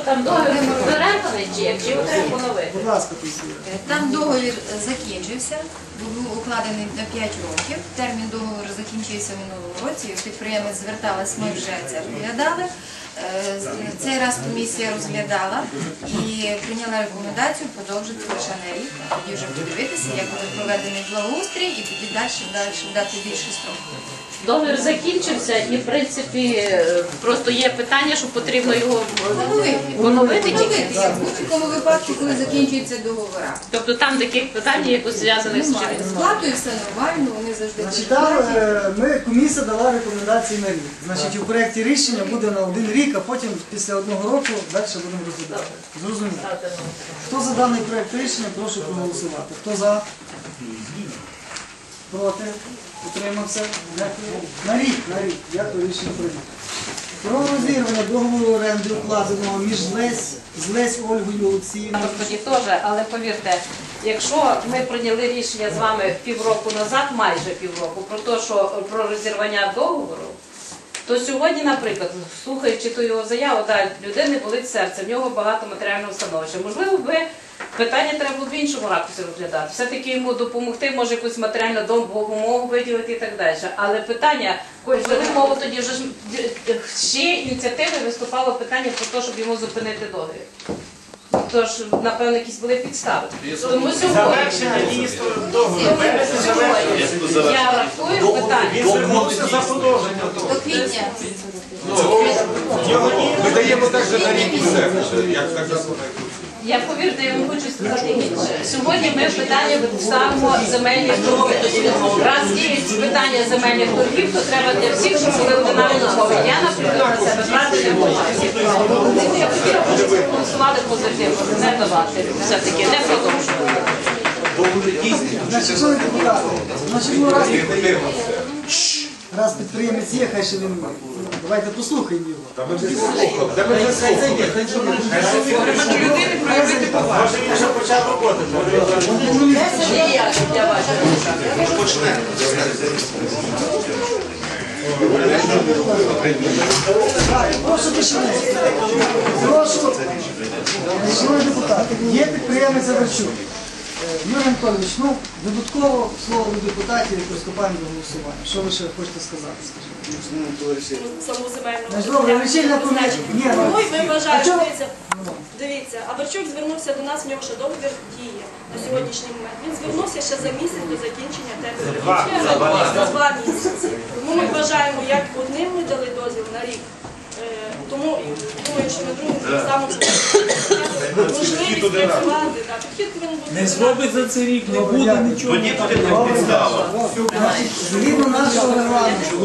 там договір орендований чи як? Чи треба поновити? Будь ласка, Тусія. Е, Там договір закінчився, був укладений на 5 років. Термін договору закінчився в минулому році. Підприємець зверталась, ми вже це розглядали. Е, Цей раз комісія розглядала і прийняла рекомендацію подовжити лише на рік. Тоді вже подивитися, як буде проведений благоустрій, і тоді далі, далі дати більше строк. Договір закінчився і, в принципі, е, просто є питання, що потрібно його Поновити. тільки. Як в будь-якому випадку, коли закінчуються договори. Тобто там таких питань якось зв'язаних з Немає. чим. З платою все нормально, вони завжди Значить, там е, ми, комісія дала рекомендації на рік. Значить, у проєкті рішення буде на один рік, а потім після одного року далі будемо розглядати. Зрозуміло. Хто за даний проєкт рішення, прошу проголосувати. Хто за? Проти? Утримався? Дякую. На рік, на рік. Дякую, рішення прийнято. Про розірвання договору оренди укладеного між Лесь, з Лесь Ольгою Олексіївною. Тоді теж, але повірте, якщо ми прийняли рішення з вами півроку назад, майже півроку, про те, що про розірвання договору, то сьогодні, наприклад, слухаючи ту його заяву, так, людини болить серце, в нього багато матеріального становища. Можливо, би питання треба було в іншому ракурсі розглядати. Все-таки йому допомогти, може якусь матеріальну допомогу виділити і так далі. Але питання, коли мова тоді вже ж ще ініціативи виступало питання про те, щоб йому зупинити договір. Тож, напевно, якісь були підстави. Тому сьогодні, Завершення дійсно договору. я рахую питання. Він звернувся за подовження До квітня. Його ні. Ми даємо так же на рік і все. Як так Я повірте, я вам хочу сказати інше. Сьогодні ми питання ставимо земельних торгів. Раз є питання земельних торгів, то треба для всіх, щоб були одинакові умови. Я, наприклад, на себе брати не можу. Я хотіла, щоб ви голосували позитивно, не давати, все-таки не продовжувати. Значить, шановні депутати, значить, ну раз, раз підприємець є, хай ще він. Давайте послухаємо його. Може він вже почав роботи. Я, я бачу. Прошу тишини. Прошу. Шановні депутати, є підприємець Заверчук. Е, Юрій Анатолійович, ну, додатково слово до депутатів і приступаємо до голосування. Що ви ще хочете сказати? Скажіть? саму земельну. Значить, добре, лічильна комісія. Ні, ну, Тому і а вважаємо, чого- дивіться, дивіться, Абарчук звернувся до нас, в нього ще договір діє на сьогоднішній момент. Він звернувся ще за місяць до закінчення терміну. Два, за два. За два місяці. Тому ми вважаємо, як одним ми дали дозвіл на рік. е, Тому думаю, що на другому так само можливість працювати. так. Підхід повинен бути Не зробить за цей рік, не буде нічого. Тоді буде підстава. Згідно нашого регламенту,